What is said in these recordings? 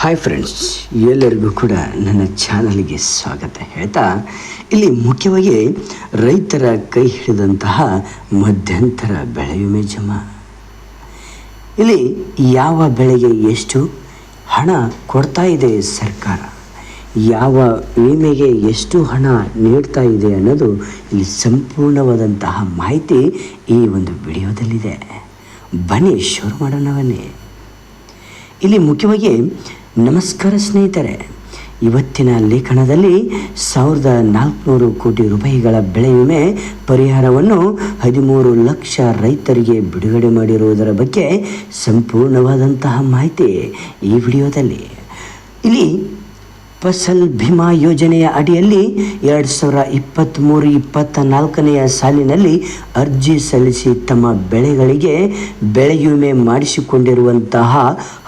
Hi friends ಎಲ್ಲರಿಗೂ ಕೂಡ ನನ್ನ ಚಾನಲ್ಗೆ ಸ್ವಾಗತ. ಹೇಳ್ತಾ, ಇಲ್ಲಿ ಮುಖ್ಯವಾಗಿ ರೈತರ ಕೈ ಹಿಡಿದಂತಹ ಮಧ್ಯಂತರ ಬೆಳೆ ವಿಮೆ ಜಮಾ ಇಲ್ಲಿ ಯಾವ ಬೆಳೆಗೆ ಎಷ್ಟು ಹಣ ಕೊಡ್ತಾ ಇದೆ ಸರ್ಕಾರ? ಯಾವ ವಿಮೆಗೆ ಎಷ್ಟು ಹಣ ನೀಡ್ತಾ ಇದೆ ಅನ್ನೋದು ಇಲ್ಲಿ ಸಂಪೂರ್ಣವಾದಂತಹ ಮಾಹಿತಿ ಈ ಒಂದು ವಿಡಿಯೋದಲ್ಲಿದೆ. ಬನ್ನಿ, ಶುರು ಮಾಡೋಣ ಬನ್ನಿ ಇಲ್ಲಿ ಮುಖ್ಯವಾಗಿ ನಮಸ್ಕಾರ ಸ್ನೇಹಿತರೆ. ಇವತ್ತಿನ ಲೇಖನದಲ್ಲಿ ಸಾವಿರದ ನಾಲ್ಕುನೂರು ಕೋಟಿ ರೂಪಾಯಿಗಳ ಬೆಳೆ ವಿಮೆ ಪರಿಹಾರವನ್ನು ಹದಿಮೂರು ಲಕ್ಷ ರೈತರಿಗೆ ಬಿಡುಗಡೆ ಮಾಡಿರುವುದರ ಬಗ್ಗೆ ಸಂಪೂರ್ಣವಾದಂತಹ ಮಾಹಿತಿ ಈ ವಿಡಿಯೋದಲ್ಲಿ. ಇಲ್ಲಿ ಫಸಲ್ ಭೀಮಾ ಯೋಜನೆಯ ಅಡಿಯಲ್ಲಿ ಎರಡು ಸಾವಿರ ಇಪ್ಪತ್ತ್ಮೂರು ಇಪ್ಪತ್ತ ನಾಲ್ಕನೆಯ ಸಾಲಿನಲ್ಲಿ ಅರ್ಜಿ ಸಲ್ಲಿಸಿ ತಮ್ಮ ಬೆಳೆಗಳಿಗೆ ಬೆಳೆ ವಿಮೆ ಮಾಡಿಸಿಕೊಂಡಿರುವಂತಹ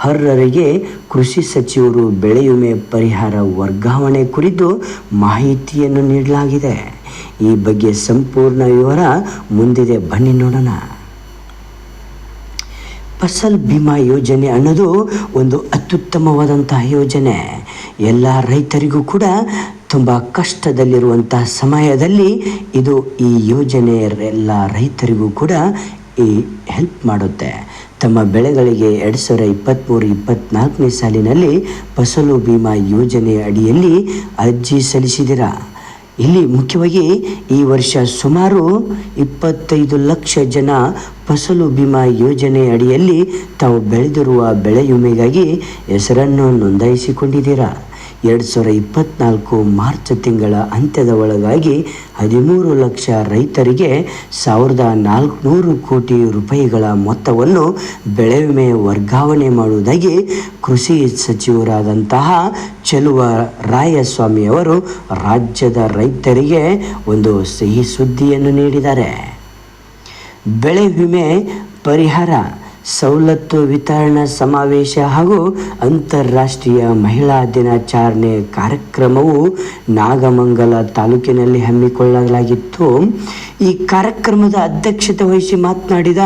ಅರ್ಹರಿಗೆ ಕೃಷಿ ಸಚಿವರು ಬೆಳೆ ವಿಮೆ ಪರಿಹಾರ ವರ್ಗಾವಣೆ ಕುರಿತು ಮಾಹಿತಿಯನ್ನು ನೀಡಲಾಗಿದೆ. ಈ ಬಗ್ಗೆ ಸಂಪೂರ್ಣ ವಿವರ ಮುಂದಿದೆ. ಬನ್ನಿ ನೋಡೋಣ. ಫಸಲ್ ಬಿಮಾ ಯೋಜನೆ ಅನ್ನೋದು ಒಂದು ಅತ್ಯುತ್ತಮವಾದಂತಹ ಯೋಜನೆ. ಎಲ್ಲ ರೈತರಿಗೂ ಕೂಡ ತುಂಬ ಕಷ್ಟದಲ್ಲಿರುವಂತಹ ಸಮಯದಲ್ಲಿ ಇದು ಈ ಯೋಜನೆ ಎಲ್ಲ ರೈತರಿಗೂ ಕೂಡ ಈ ಹೆಲ್ಪ್ ಮಾಡುತ್ತೆ. ತಮ್ಮ ಬೆಳೆಗಳಿಗೆ ಎರಡು ಸಾವಿರ ಇಪ್ಪತ್ತ್ಮೂರು ಇಪ್ಪತ್ತ್ನಾಲ್ಕನೇ ಸಾಲಿನಲ್ಲಿ ಫಸಲು ಬಿಮಾ ಯೋಜನೆ ಅಡಿಯಲ್ಲಿ ಅರ್ಜಿ ಸಲ್ಲಿಸಿದಿರಾ ಇಲ್ಲಿ ಮುಖ್ಯವಾಗಿ ಈ ವರ್ಷ ಸುಮಾರು ಇಪ್ಪತ್ತೈದು ಲಕ್ಷ ಜನ ಫಸಲು ಬಿಮಾ ಯೋಜನೆ ಅಡಿಯಲ್ಲಿ ತಾವು ಬೆಳೆದಿರುವ ಬೆಳೆ ವಿಮೆಗಾಗಿ ಹೆಸರನ್ನು ನೋಂದಾಯಿಸಿಕೊಂಡಿದ್ದೀರಾ? ಎರಡು ಸಾವಿರ ಇಪ್ಪತ್ತ್ನಾಲ್ಕು ಮಾರ್ಚ್ ತಿಂಗಳ ಅಂತ್ಯದ ಒಳಗಾಗಿ ಹದಿಮೂರು ಲಕ್ಷ ರೈತರಿಗೆ ಸಾವಿರದ ನಾಲ್ಕುನೂರು ಕೋಟಿ ರೂಪಾಯಿಗಳ ಮೊತ್ತವನ್ನು ಬೆಳೆ ವಿಮೆ ವರ್ಗಾವಣೆ ಮಾಡುವುದಾಗಿ ಕೃಷಿ ಸಚಿವರಾದಂತಹ ಚೆಲುವ ರಾಯಸ್ವಾಮಿಯವರು ರಾಜ್ಯದ ರೈತರಿಗೆ ಒಂದು ಸಿಹಿ ಸುದ್ದಿಯನ್ನು ನೀಡಿದ್ದಾರೆ. ಬೆಳೆ ವಿಮೆ ಪರಿಹಾರ ಸವಲತ್ತು ವಿತರಣಾ ಸಮಾವೇಶ ಹಾಗೂ ಅಂತಾರಾಷ್ಟ್ರೀಯ ಮಹಿಳಾ ದಿನಾಚರಣೆ ಕಾರ್ಯಕ್ರಮವು ನಾಗಮಂಗಲ ತಾಲೂಕಿನಲ್ಲಿ ಹಮ್ಮಿಕೊಳ್ಳಲಾಗಿತ್ತು. ಈ ಕಾರ್ಯಕ್ರಮದ ಅಧ್ಯಕ್ಷತೆ ವಹಿಸಿ ಮಾತನಾಡಿದ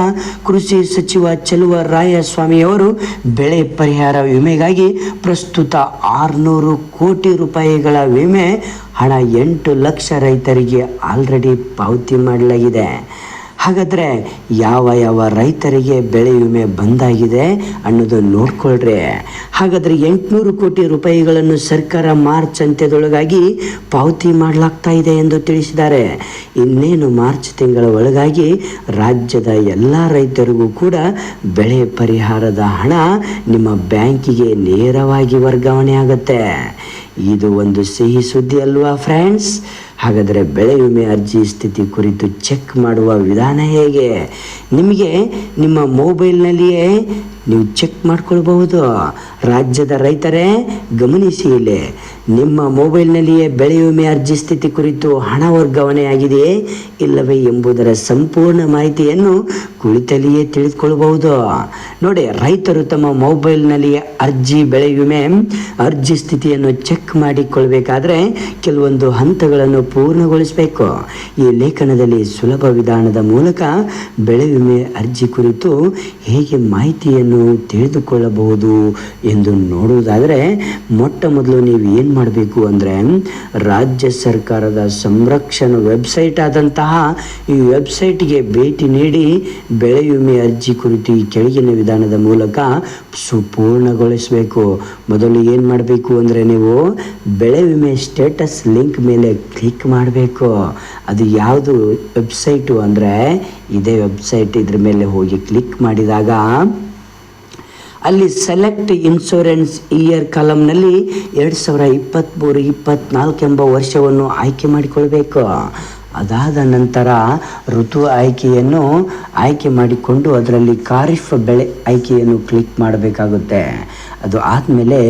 ಕೃಷಿ ಸಚಿವ ಚಲುವ ರಾಯಸ್ವಾಮಿಯವರು ಬೆಳೆ ಪರಿಹಾರ ವಿಮೆಗಾಗಿ ಪ್ರಸ್ತುತ ಆರುನೂರು ಕೋಟಿ ರೂಪಾಯಿಗಳ ವಿಮೆ ಹಣ ಎಂಟು ಲಕ್ಷ ರೈತರಿಗೆ ಆಲ್ರೆಡಿ ಪಾವತಿ ಮಾಡಲಾಗಿದೆ. ಹಾಗಾದರೆ ಯಾವ ಯಾವ ರೈತರಿಗೆ ಬೆಳೆ ವಿಮೆ ಬಂದಾಗಿದೆ ಅನ್ನೋದು ನೋಡ್ಕೊಳ್ರಿ. ಹಾಗಾದರೆ ಎಂಟುನೂರು ಕೋಟಿ ರೂಪಾಯಿಗಳನ್ನು ಸರ್ಕಾರ ಮಾರ್ಚ್ ಅಂತ್ಯದೊಳಗಾಗಿ ಪಾವತಿ ಮಾಡಲಾಗ್ತಾ ಇದೆ ಎಂದು ತಿಳಿಸಿದ್ದಾರೆ. ಇನ್ನೇನು ಮಾರ್ಚ್ ತಿಂಗಳ ಒಳಗಾಗಿ ರಾಜ್ಯದ ಎಲ್ಲ ರೈತರಿಗೂ ಕೂಡ ಬೆಳೆ ಪರಿಹಾರದ ಹಣ ನಿಮ್ಮ ಬ್ಯಾಂಕಿಗೆ ನೇರವಾಗಿ ವರ್ಗಾವಣೆ ಆಗುತ್ತೆ. ಇದು ಒಂದು ಸಿಹಿ ಸುದ್ದಿ ಅಲ್ವಾ ಫ್ರೆಂಡ್ಸ್ ಹಾಗಾದರೆ ಬೆಳೆ ವಿಮೆ ಅರ್ಜಿ ಸ್ಥಿತಿ ಕುರಿತು ಚೆಕ್ ಮಾಡುವ ವಿಧಾನ ಹೇಗೆ? ನಿಮಗೆ ನಿಮ್ಮ ಮೊಬೈಲ್ನಲ್ಲಿಯೇ ನೀವು ಚೆಕ್ ಮಾಡ್ಕೊಳ್ಬಹುದು. ರಾಜ್ಯದ ರೈತರೇ, ಗಮನಿಸಿ ಇಲ್ಲಿ. ನಿಮ್ಮ ಮೊಬೈಲ್ನಲ್ಲಿಯೇ ಬೆಳೆ ವಿಮೆ ಅರ್ಜಿ ಸ್ಥಿತಿ ಕುರಿತು ಹಣ ವರ್ಗಾವಣೆ ಆಗಿದೆಯೇ ಇಲ್ಲವೇ ಎಂಬುದರ ಸಂಪೂರ್ಣ ಮಾಹಿತಿಯನ್ನು ಕುಳಿತಲ್ಲಿಯೇ ತಿಳಿದುಕೊಳ್ಬಹುದು ನೋಡಿ, ರೈತರು ತಮ್ಮ ಮೊಬೈಲ್ನಲ್ಲಿಯೇ ಅರ್ಜಿ ಬೆಳೆ ವಿಮೆ ಅರ್ಜಿ ಸ್ಥಿತಿಯನ್ನು ಚೆಕ್ ಮಾಡಿಕೊಳ್ಬೇಕಾದ್ರೆ ಕೆಲವೊಂದು ಹಂತಗಳನ್ನು ಪೂರ್ಣಗೊಳಿಸಬೇಕು. ಈ ಲೇಖನದಲ್ಲಿ ಸುಲಭ ವಿಧಾನದ ಮೂಲಕ ಬೆಳೆ ವಿಮೆ ಅರ್ಜಿ ಕುರಿತು ಹೇಗೆ ಮಾಹಿತಿಯನ್ನು ತಿಳಿದುಕೊಳ್ಳಬಹುದು ಎಂದು ನೋಡುವುದಾದರೆ, ಮೊಟ್ಟ ಮೊದಲು ನೀವು ಏನು ಮಾಡಬೇಕು ಅಂದರೆ, ರಾಜ್ಯ ಸರ್ಕಾರದ ಸಂರಕ್ಷಣಾ ವೆಬ್ಸೈಟ್ ಆದಂತಹ ಈ ವೆಬ್ಸೈಟ್ಗೆ ಭೇಟಿ ನೀಡಿ ಬೆಳೆ ವಿಮೆ ಅರ್ಜಿ ಕುರಿತು ಈ ಕೆಳಗಿನ ವಿಧಾನದ ಮೂಲಕ ಸುಪೂರ್ಣಗೊಳಿಸಬೇಕು. ಮೊದಲು ಏನು ಮಾಡಬೇಕು ಅಂದರೆ ನೀವು ಬೆಳೆ ವಿಮೆ ಸ್ಟೇಟಸ್ ಲಿಂಕ್ ಮೇಲೆ ಕ್ಲಿಕ್ ಮಾಡಬೇಕು. ಅದು ಯಾವುದು ವೆಬ್ಸೈಟು ಅಂದರೆ, ಇದೇ ವೆಬ್ಸೈಟ್ ಇದ್ರ ಮೇಲೆ ಹೋಗಿ ಕ್ಲಿಕ್ ಮಾಡಿದಾಗ ಅಲ್ಲಿ ಸೆಲೆಕ್ಟ್ ಇನ್ಶೂರೆನ್ಸ್ ಇಯರ್ ಕಾಲಮ್ನಲ್ಲಿ ಎರಡು ಸಾವಿರ ಇಪ್ಪತ್ತ್ಮೂರು ಇಪ್ಪತ್ತ್ನಾಲ್ಕು ಎಂಬ ವರ್ಷವನ್ನು ಆಯ್ಕೆ ಮಾಡಿಕೊಳ್ಬೇಕು. ಅದಾದ ನಂತರ ಋತು ಆಯ್ಕೆಯನ್ನು ಆಯ್ಕೆ ಮಾಡಿಕೊಂಡು ಅದರಲ್ಲಿ ಖಾರಿಫ್ ಬೆಳೆ ಆಯ್ಕೆಯನ್ನು ಕ್ಲಿಕ್ ಮಾಡಬೇಕಾಗುತ್ತೆ. ಅದು ಆದಮೇಲೆ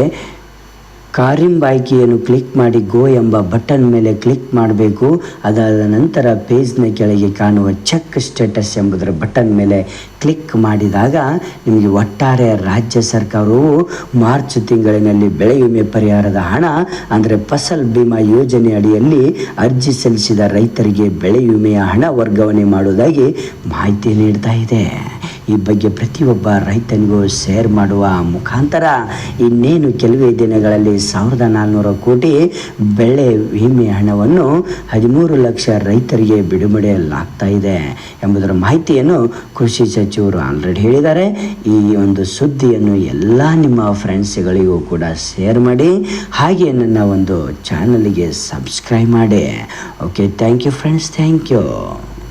ಕಾರಿಂಬ್ ಆಯ್ಕೆಯನ್ನು ಕ್ಲಿಕ್ ಮಾಡಿ ಗೋ ಎಂಬ ಬಟನ್ ಮೇಲೆ ಕ್ಲಿಕ್ ಮಾಡಬೇಕು. ಅದಾದ ನಂತರ ಪೇಜ್ನ ಕೆಳಗೆ ಕಾಣುವ ಚೆಕ್ ಸ್ಟೇಟಸ್ ಎಂಬುದರ ಬಟನ್ ಮೇಲೆ ಕ್ಲಿಕ್ ಮಾಡಿದಾಗ ನಿಮಗೆ ಒಟ್ಟಾರೆ ರಾಜ್ಯ ಸರ್ಕಾರವು ಮಾರ್ಚ್ ತಿಂಗಳಿನಲ್ಲಿ ಬೆಳೆ ವಿಮೆ ಪರಿಹಾರದ ಹಣ, ಅಂದರೆ ಫಸಲ್ ಬಿಮಾ ಯೋಜನೆ ಅಡಿಯಲ್ಲಿ ಅರ್ಜಿ ಸಲ್ಲಿಸಿದ ರೈತರಿಗೆ ಬೆಳೆ ವಿಮೆಯ ಹಣ ವರ್ಗಾವಣೆ ಮಾಡುವುದಾಗಿ ಮಾಹಿತಿ ನೀಡ್ತಾ ಇದೆ. ಈ ಬಗ್ಗೆ ಪ್ರತಿಯೊಬ್ಬ ರೈತನಿಗೂ ಶೇರ್ ಮಾಡುವ ಮುಖಾಂತರ ಇನ್ನೇನು ಕೆಲವೇ ದಿನಗಳಲ್ಲಿ ಸಾವಿರದ ನಾಲ್ನೂರು ಕೋಟಿ ಬೆಳೆ ವಿಮೆ ಹಣವನ್ನು ಹದಿಮೂರು ಲಕ್ಷ ರೈತರಿಗೆ ಬಿಡುಗಡೆಯಲ್ಲಾಗ್ತಾ ಇದೆ ಎಂಬುದರ ಮಾಹಿತಿಯನ್ನು ಕೃಷಿ ಸಚಿವರು ಆಲ್ರೆಡಿ ಹೇಳಿದ್ದಾರೆ. ಈ ಒಂದು ಸುದ್ದಿಯನ್ನು ಎಲ್ಲ ನಿಮ್ಮ ಫ್ರೆಂಡ್ಸ್ಗಳಿಗೂ ಕೂಡ ಶೇರ್ ಮಾಡಿ ಹಾಗೆ ನನ್ನ ಒಂದು ಚಾನಲ್ಗೆ ಸಬ್ಸ್ಕ್ರೈಬ್ ಮಾಡಿ. Okay thank you friends thank you